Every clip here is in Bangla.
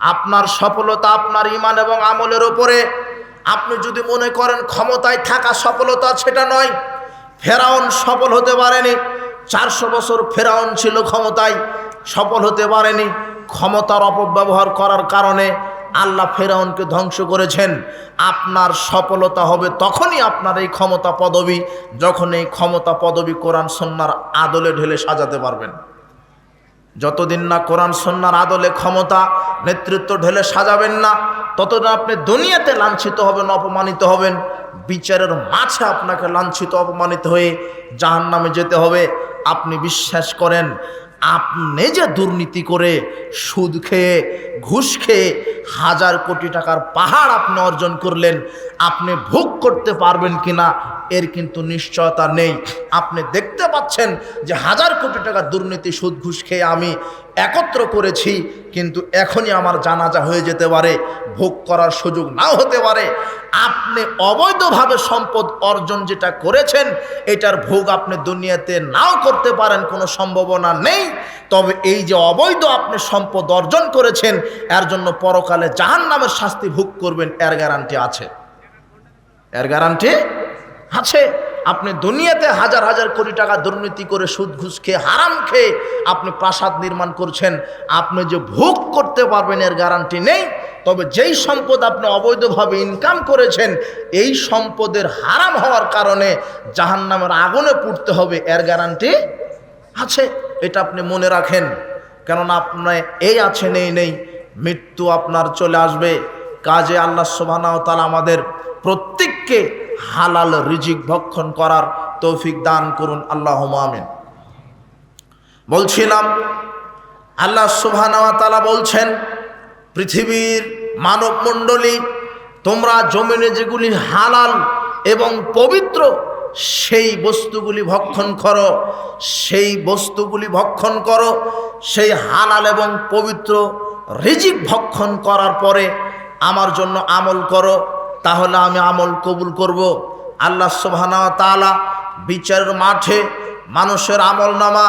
আপনার সফলতা, আপনার ইমান এবং আমলের ওপরে আপনি যদি মনে করেন ক্ষমতায় থাকা সফলতা সেটা নয়, ফেরাউন সফল হতে পারেনি, চারশো বছর ফেরাউন ছিল ক্ষমতায়, সফল হতে পারেনি, ক্ষমতার অপব্যবহার করার কারণে আল্লাহ ফেরাউনকে ধ্বংস করেছেন। আপনার সফলতা হবে তখনই আপনার এই ক্ষমতা পদবী, যখন এই ক্ষমতা পদবী কোরআন সন্ন্যার আদলে ঢেলে সাজাতে পারবেন। যতদিন না কোরআন সন্ন্যার আদলে ক্ষমতা নেতৃত্ব ঢেলে সাজাবেন না। ততদিন আপনি দুনিয়াতে লাঞ্ছিত হবেন, অপমানিত হবেন। বিচারের মাঝে আপনাকে লাঞ্ছিত, অপমানিত হয়ে জাহান নামে যেতে হবে। আপনি বিশ্বাস করেন, আপনি যে দুর্নীতি করে সুদ খেয়ে, ঘুষ খেয়ে হাজার কোটি টাকার পাহাড় আপনি অর্জন করলেন, আপনি ভোগ করতে পারবেন কিনা, এর কিন্তু নিশ্চয়তা নেই। আপনি দেখতে পাচ্ছেন যে হাজার কোটি টাকা দুর্নীতি, সুদ, ঘুষ খেয়ে আমি একত্র করেছি, কিন্তু এখনই আমার জানাজা হয়ে যেতে পারে, ভোগ করার সুযোগ নাও হতে পারে। আপনি অবৈধভাবে সম্পদ অর্জন যেটা করেছেন, এটার ভোগ আপনি দুনিয়াতে নাও করতে পারেন, কোনো সম্ভাবনা নেই। তবে এই যে অবৈধ আপনি সম্পদ অর্জন করেছেন, এর জন্য পরকালে জাহান নামের শাস্তি ভোগ করবেন, এর গ্যারান্টি আছে। এর গ্যারান্টি আছে। আপনি দুনিয়াতে হাজার হাজার কোটি টাকা দুর্নীতি করে সুদ ঘুষ খেয়ে হারাম খেয়ে আপনি প্রাসাদ নির্মাণ করছেন, আপনি যে ভোগ করতে পারবেন এর গ্যারান্টি নেই, তবে যেই সম্পদ আপনি অবৈধভাবে ইনকাম করেছেন, এই সম্পদের হারাম হওয়ার কারণে জাহান নামের আগুনে পুড়তে হবে এর গ্যারান্টি আছে, এটা আপনি মনে রাখেন। কেননা আপনার এই আছে নেই নেই, মৃত্যু আপনার চলে আসবে। কাজে আল্লাহ সোবানাও তালা আমাদের প্রত্যেককে হালাল রিজিক ভক্ষণ করার তৌফিক দান করুন আল্লাহ আমিন। বলছিলাম, আল্লাহ সুবহানাহু তালা বলছেন, পৃথিবীর মানব মণ্ডলী তোমরা জমিনে যেগুলি হালাল এবং পবিত্র, সেই বস্তুগুলি ভক্ষণ করো, সেই বস্তুগুলি ভক্ষণ করো, সেই হালাল এবং পবিত্র রিজিক ভক্ষণ করার পরে আমার জন্য আমল করো তাহলে আমি আমল কবুল করব। আল্লাহ সুবহানা তালা বিচারের মাঠে মানুষের আমল নামা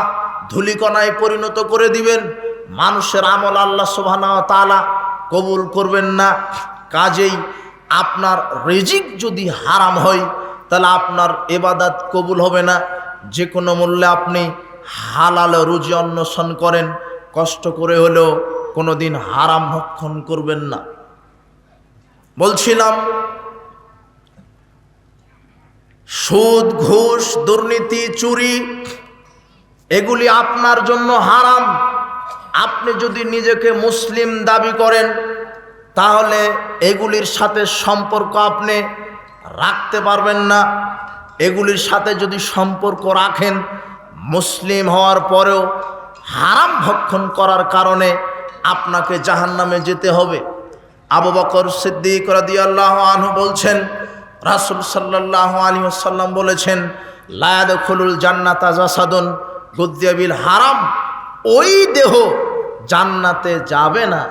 ধুলিকণায় পরিণত করে দিবেন। মানুষের আমল আল্লাহ সুবহানা তালা কবুল করবেন না। কাজেই আপনার রেজিক যদি হারাম হয়, তাহলে আপনার এবাদাত কবুল হবে না। যে কোনো মূল্যে আপনি হালাল রুজি অন্বেষণ করেন। কষ্ট করে হলেও কোনো দিন হারাম ভক্ষণ করবেন না। বলছিলাম, সুদ, ঘুষ, দুর্নীতি, চুরি, এগুলি আপনার জন্য হারাম। আপনি যদি নিজেকে মুসলিম দাবি করেন, তাহলে এগুলির সাথে সম্পর্ক আপনি রাখতে পারবেন না। এগুলির সাথে যদি সম্পর্ক রাখেন, মুসলিম হওয়ার পরেও হারাম ভক্ষণ করার কারণে আপনাকে জাহান্নামে যেতে হবে। আবু বকর সিদ্দিক রাদিয়াল্লাহ আনহু বলছেন, রাসূল সাল্লাল্লাহু আলাইহি ওয়াসাল্লাম বলেছেন লায়াদ খুলুল জান্নাতা জাসাদুন গুদ্দিয়াবিল হারাম। ওই দেহ জান্নাতে যাবে না,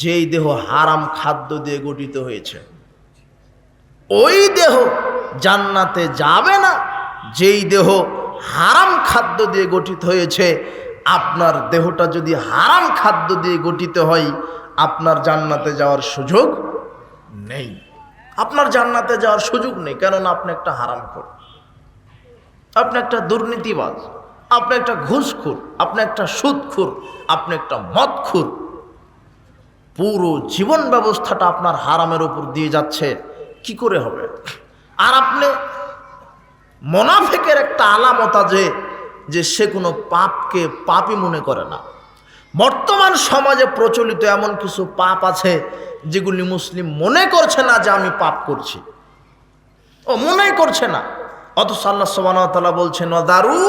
যেই দেহ হারাম খাদ্য দিয়ে গঠিত হয়েছে। ওই দেহ জান্নাতে যাবে না, যেই দেহ হারাম খাদ্য দিয়ে গঠিত হয়েছে। আপনার দেহটা যদি হারাম খাদ্য দিয়ে গঠিত হয় আপনার জান্নাতে যাওয়ার সুযোগ নেই। আপনার জান্নাতে যাওয়ার সুযোগ নেই, কেননা আপনি একটা হারাম খোর আপনি একটা দুর্নীতিবাজ, আপনি একটা ঘুষখোর, আপনি একটা সুদখোর, আপনি একটা মদখোর। পুরো জীবন ব্যবস্থাটা আপনার হারামের উপর দিয়ে যাচ্ছে, কি করে হবে? আর আপনি মোনাফেকের একটা আলামত আছে যে সে কোনো পাপকে পাপই মনে করে না। সমাজে প্রচলিত এমন কিছু পাপ আছে যেগুলি মুসলিম মনে করছে না যে আমি পাপ করছি। ও মনে করছে না। অথচ আল্লাহ সোবানতালা বলছেন দারু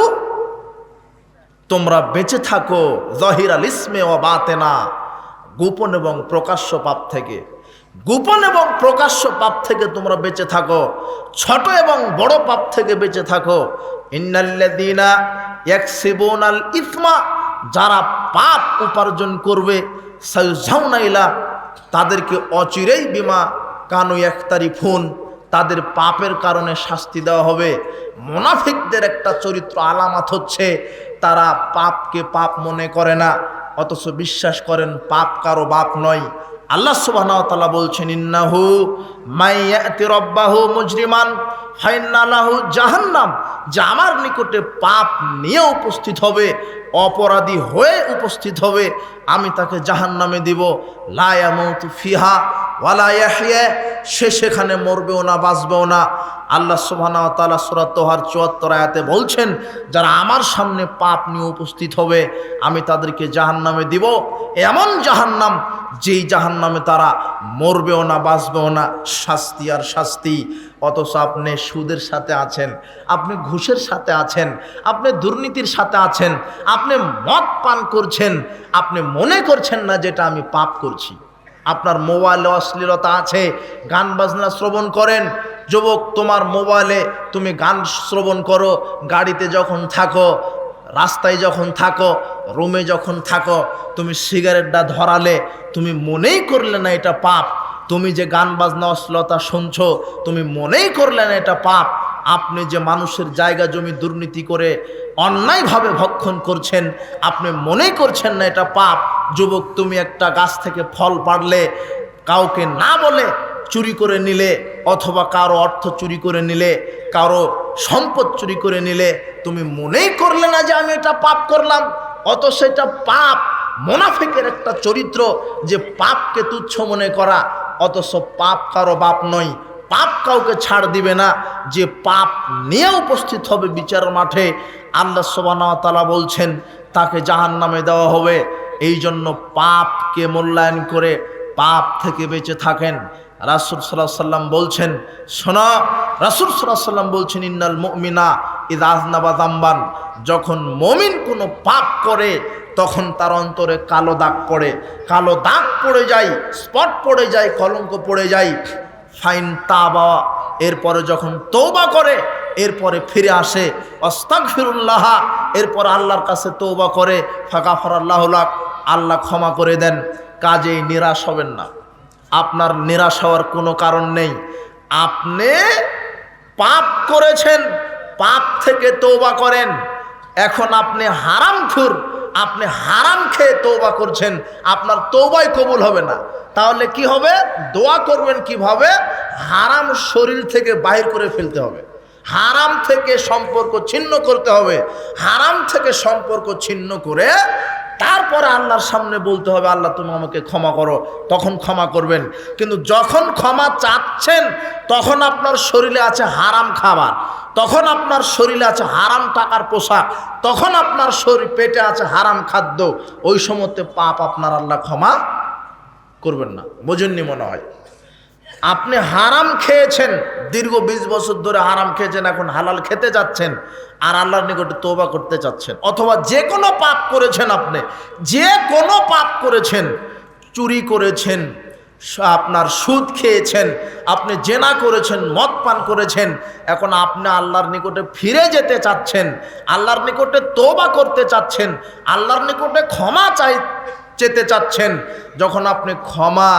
তোমরা বেঁচে থাকো জহির আল ইসমে ও বাতে না গোপন এবং প্রকাশ্য পাপ থেকে। গোপন এবং প্রকাশ্য পাপ থেকে তোমরা বেঁচে থাকো। ছোট এবং বড় পাপ থেকে বেঁচে থাকো। ইন্নাল্লাদিনা ইয়াকসিবুন আল ইসমা যারা পাপ উপার্জন করবে সাউজাউনাইলা তাদেরকে অচিরেই বিমা কানু একতারি ফোন তাদের পাপের কারণে শাস্তি দেওয়া হবে। মোনাফিকদের একটা চরিত্র আলামাত হচ্ছে, তারা পাপকে পাপ মনে করে না, অথচ বিশ্বাস করেন পাপ কারও বাপ নয়। আল্লাহ তাআলা বলছেন, ইন্নাহু মাইয়াতি রব্বাহু মুজরিমান ফাইন্নালাহু জাহান্নাম। যে আমার নিকটে পাপ নিয়ে উপস্থিত হবে, অপরাধী হয়ে উপস্থিত হবে, আমি তাকে জাহান্নামে দিব। লা ইয়ামুতু ফিহা ওয়ালা ইয়াহইয়া, সে সেখানে মরবেও না, বাঁচবেও না। আল্লাহ সুবহানাহু ওয়া তাআলা সূরা তোহার 74 আয়াতে বলছেন, যারা আমার সামনে পাপ নিয়ে উপস্থিত হবে, আমি তাদেরকে জাহান্নামে দিব। এমন জাহান্নাম, যেই জাহান্নামে তারা মরবেও না, বাঁচবেও না, শাস্তি আর শাস্তি। অথচ আপনি সুদের সাথে আছেন, আপনি ঘুষের সাথে আছেন, আপনি দুর্নীতির সাথে আছেন, আপনি মদ পান করছেন, আপনি মনে করছেন না যেটা আমি পাপ করছি। আপনার মোবাইলে অশ্লীলতা আছে, গান বাজনা শ্রবণ করেন, যুবক তোমার মোবাইলে তুমি গান শ্রবণ করো, গাড়িতে যখন থাকো, রাস্তায় যখন থাকো, রুমে যখন থাকো, তুমি সিগারেটটা ধরালে, তুমি মনেই করলে না এটা পাপ। তুমি যে গান বাজনা অশ্লীলতা শুনছো, তুমি মনেই করলে না এটা পাপ। আপনি যে মানুষের জায়গা জমি দুর্নীতি করে অন্যায়ভাবে ভক্ষণ করছেন, আপনি মনেই করছেন না এটা পাপ। যুবক, তুমি একটা গাছ থেকে ফল পাড়লে, কাউকে না বলে চুরি করে নিলে, অথবা কারও অর্থ চুরি করে নিলে, কারও সম্পদ চুরি করে নিলে, তুমি মনেই করলে না যে আমি এটা পাপ করলাম। অত সেটা পাপ, মোনাফিকের একটা চরিত্র যে পাপকে তুচ্ছ মনে করা অথচ পাপ কারও বাপ নয়। পাপ কাউকে ছাড় দিবে না। যে পাপ নিয়ে উপস্থিত হবে বিচার মাঠে, আল্লাহ সোবানা বলছেন, তাকে জাহান নামে দেওয়া হবে। এই জন্য পাপকে মূল্যায়ন করে পাপ থেকে বেঁচে থাকেন। রাসুল সাল্লাহ সাল্লাম বলছেন, শোনা, রাসুল সাল্লাহ সাল্লাম বলছেন, ইন্নাল মমিনা ইদ আজনাবাদাম্বান যখন মমিন কোনো পাপ করে, তখন তার অন্তরে কালো দাগ পড়ে। কালো দাগ পড়ে যায়, স্পট পড়ে যায়, কলঙ্ক পড়ে যায়। ফাইন তা বাবা এরপরে যখন তৌবা করে, এরপরে ফিরে আসে। অস্তাক ফিরুল্লাহ এরপর আল্লাহর কাছে তৌবা করে। ফাঁকা ফরাল্লাহ আল্লাহ ক্ষমা করে দেন। কাজেই নিরাশ হবেন না। আপনার নিরাশ হওয়ার কোনো কারণ নেই। আপনি পাপ করেছেন, পাপ থেকে তৌবা করেন। এখন আপনি হারাম খুর আপনি হারাম খেয়ে তৌবা করছেন। আপনার তৌবাই কবুল হবে না। তাহলে কি হবে? দোয়া করবেন কীভাবে? হারাম শরীর থেকে বাহির করে ফেলতে হবে। হারাম থেকে সম্পর্ক ছিন্ন করতে হবে। হারাম থেকে সম্পর্ক ছিন্ন করে তারপরে আল্লাহর সামনে বলতে হবে, আল্লাহ, তুমি আমাকে ক্ষমা করো। তখন ক্ষমা করবেন। কিন্তু যখন ক্ষমা চাচ্ছেন, তখন আপনার শরীরে আছে হারাম খাবার, তখন আপনার শরীরে আছে হারাম টাকার পোশাক, তখন আপনার শরীর পেটে আছে হারাম খাদ্য। ওই সময়তে পাপ আপনার আল্লাহ ক্ষমা করবেন না। বোঝেননি মনে হয়? আপনি হারাম খেয়েছেন, দীর্ঘ বিশ বছর ধরে হারাম খেয়েছেন, এখন হালাল খেতে যাচ্ছেন, আর আল্লাহর নিকটে তোবা করতে চাচ্ছেন। অথবা যে কোনো পাপ করেছেন আপনি, যে কোনো পাপ করেছেন, চুরি করেছেন আপনার সুদ খেয়েছেন, আপনি জেনা করেছেন, মদ পান করেছেন, এখন আপনি আল্লাহর নিকটে ফিরে যেতে চাচ্ছেন, আল্লাহর নিকটে তোবা করতে চাচ্ছেন, আল্লাহর নিকটে ক্ষমা চাই চেতে চাচ্ছেন, যখন আপনি ক্ষমা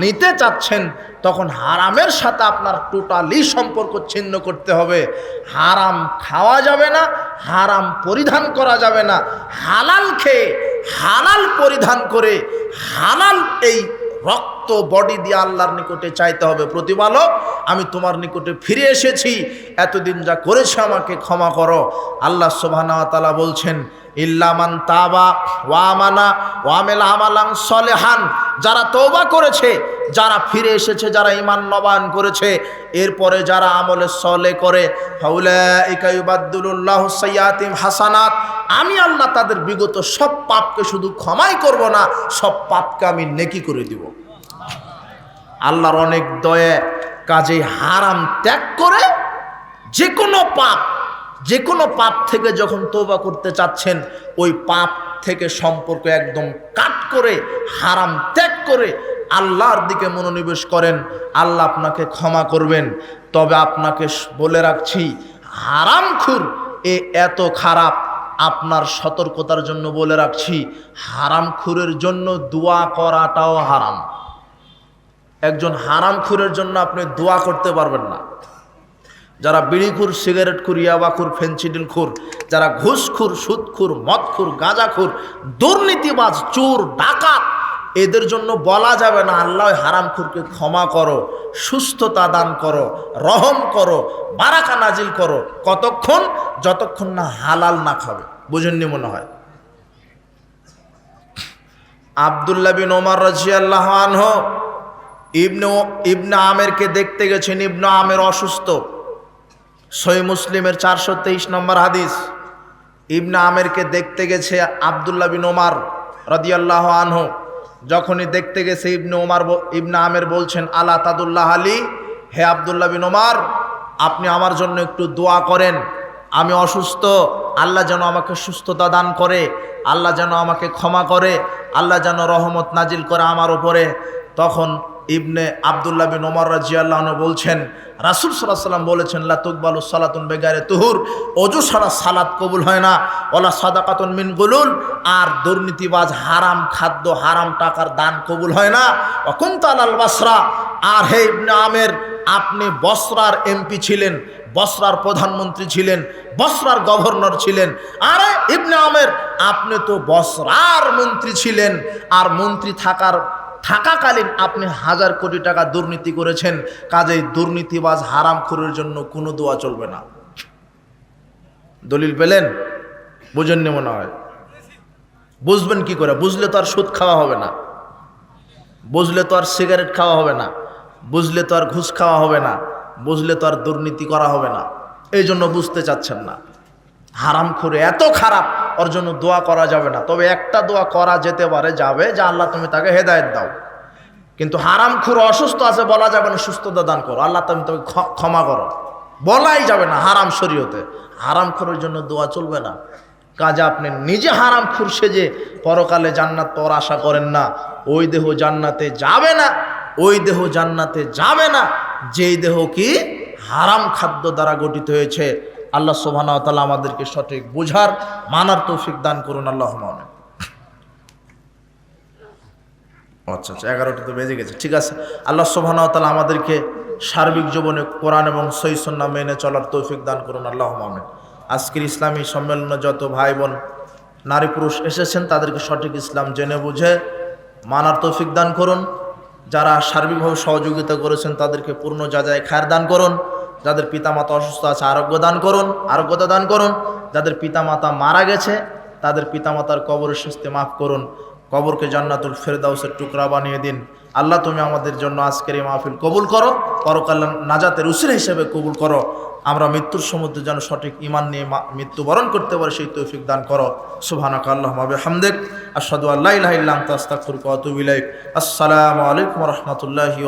নিতে চাচ্ছেন, তখন হারামের সাথে আপনার টোটালি সম্পর্ক ছিন্ন করতে হবে। হারাম খাওয়া যাবে না, হারাম পরিধান করা যাবে না। হালাল খেয়ে, হালাল পরিধান করে, হালাল এই রক্ত বডি দিয়ে আল্লাহর নিকটে চাইতে হবে। প্রতিপালক, আমি তোমার নিকটে ফিরে এসেছি। এতদিন যা করেছে আমাকে ক্ষমা করো। আল্লাহ তালা বলছেন ইল্লামান তাবা ওয়ামানা ওয়ামেল আমালাং সলেহান। যারা তৌবা করেছে, যারা ফিরে এসেছে, যারা ইমান নবায়ন করেছে, এরপরে যারা আমলে সলে করে হাসানাত। আমি আল্লাহ তাদের বিগত সব পাপকে শুধু ক্ষমাই করব না, সব পাপকে আমি নেকি করে দিব। আল্লাহর অনেক দয়ে কাজে হারাম ত্যাগ করে যে কোনো পাপ যে কোনো পাপ থেকে যখন তোবা করতে চাচ্ছেন, ওই পাপ থেকে সম্পর্ক একদম কাট করে, হারাম ত্যাগ করে আল্লাহর দিকে মনোনিবেশ করেন, আল্লাহ আপনাকে ক্ষমা করবেন। তবে আপনাকে বলে রাখছি হারাম খুর এ এত খারাপ। আপনার সতর্কতার জন্য বলে রাখছি হারাম খুরের জন্য দোয়া করাটাও হারাম। একজন হারাম খুরের জন্য আপনি দোয়া করতে পারবেন না। যারা বিড়িখুর, সিগারেট খুর, ইয়াবাখুর, ফেন্সিডিল খুর, যারা ঘুষখুর, সুদখুর, মদখুর, গাঁজাখুর, দুর্নীতিবাজ, চোর, ডাকাত, এদের জন্য বলা যাবে না, আল্লাহ হারামখুরকে ক্ষমা করো, সুস্থতা দান করো, রহম করো, বারাকা নাজিল করো, কতক্ষণ? যতক্ষণ না হালাল না খাবে। বুঝেননি মনে হয়? আবদুল্লাহ বিন ওমর রাজিয়াল্লাহ আনহ ইবনে ইবনে আমেরকে দেখতে গেছেন, ইবনে আমের অসুস্থ। সই মুসলিমের চারশো তেইশ নম্বর হাদিস। ইবনা আমেরকে দেখতে গেছে আবদুল্লাহ বিন ওমার রদিয়াল্লাহ আনহু। যখনই দেখতে গেছে ইবনে ওমার ইবনে আমের বলছেন, আলা তাদুল্লাহ আলী, হে আবদুল্লাহ বিন ওমার, আপনি আমার জন্য একটু দোয়া করেন। আমি অসুস্থ, আল্লাহ যেন আমাকে সুস্থতা দান করে, আল্লাহ যেন আমাকে ক্ষমা করে, আল্লাহ যেন রহমত নাজিল করে আমার ওপরে তখন ইবনে আবদুল্লাহ বিন ওমর রাজিয়াল্লাহ বলছেন, রাসুল সাল্লাহ সাল্লাম বলেছেন লাতুকবালু সালাতুন বেগারে তুহুর। অজু সারা সালাত কবুল হয় না। ওলা সাদাকাতুন মিন গুলুল। আর দুর্নীতিবাজ হারাম খাদ্য, হারাম টাকার দান কবুল হয় না। অকুন্তাল আল বাসরা। আর হে ইবনে আমের, আপনি বসরার এমপি ছিলেন, বসরার প্রধানমন্ত্রী ছিলেন, বসরার গভর্নর ছিলেন। আরে ইবনে আমের, আপনি তো বসরার মন্ত্রী ছিলেন, আর মন্ত্রী থাকার থাকাকালীন আপনি হাজার কোটি টাকা দুর্নীতি করেছেন কাজেই দুর্নীতিবাজ হারামখোরের জন্য কোনো দোয়া চলবে না। দলিল পেলেন? বুঝেননি মনে হয়। বুঝবেন কি করে? বুঝলে তো আর সুদ খাওয়া হবে না। বুঝলে তো আর সিগারেট খাওয়া হবে না। বুঝলে তো আর ঘুষ খাওয়া হবে না। বুঝলে তো আর দুর্নীতি করা হবে না। এই জন্য বুঝতে চাচ্ছেন না। হারাম এত খারাপ ওর জন্য দোয়া করা যাবে না। তবে একটা দোয়া করা যেতে পারে, যাবে যে আল্লাহ তুমি তাকে হেদায়েত দাও। কিন্তু হারাম খুর অসুস্থ আছে বলা যাবে না, সুস্থতা দান করো। আল্লাহ তুমি তাকে ক্ষ- ক্ষমা করো। বলাই যাবে না হারাম শরীয়তে। হারাম খুরের জন্য দোয়া চলবে না। কাজে আপনি নিজে হারাম খুর সেজে পরকালে জান্নাত তোর আশা করেন না। ওই দেহ জান্নাতে যাবে না, ওই দেহ জান্নাতে যাবে না। যেই দেহ কি হারাম খাদ্য দ্বারা গঠিত হয়েছে আল্লাহ সোভানা তালা আমাদেরকে সঠিক বোঝার মানার তৌফিক দান করুন, আল্লাহ মামে আচ্ছা আচ্ছা এগারোটা তো বেজে গেছে, ঠিক আছে। আল্লাহ সোভানা তালা আমাদেরকে সার্বিক জীবনে কোরআন এবং সৈসন্না মেনে চলার তৌফিক দান করুন, আল্লাহ মামে আজকের ইসলামী সম্মেলনে যত ভাই বোন নারী পুরুষ এসেছেন, তাদেরকে সঠিক ইসলাম জেনে বুঝে মানার তৌফিক দান করুন। যারা সার্বিকভাবে সহযোগিতা করেছেন, তাদেরকে পূর্ণ যাজায় খায়ের দান করুন। যাদের পিতামাতা অসুস্থ আছে, আরোগ্য দান করুন, আরোগ্যতা দান করুন। যাদের পিতামাতা মারা গেছে, তাদের পিতামাতার কবরের শাস্তি মাফ করুন। কবরকে জান্নাতুল ফেরদাউসের টুকরা বানিয়ে দিন। আল্লাহ, তুমি আমাদের জন্য আজকের এই মাহফিল কবুল করো, পরকাল নাজাতের উসির হিসেবে কবুল করো। আমরা মৃত্যুর সমুদ্রে যেন সঠিক ইমান নিয়ে মৃত্যুবরণ করতে পারি, সেই তৌফিক দান করো। সুবহানাক আল্লাহ মাবে হামদেক আসাদু আল্লাহ ইলাইক। আসসালামু আলাইকুম রাহমাতুল্লাহি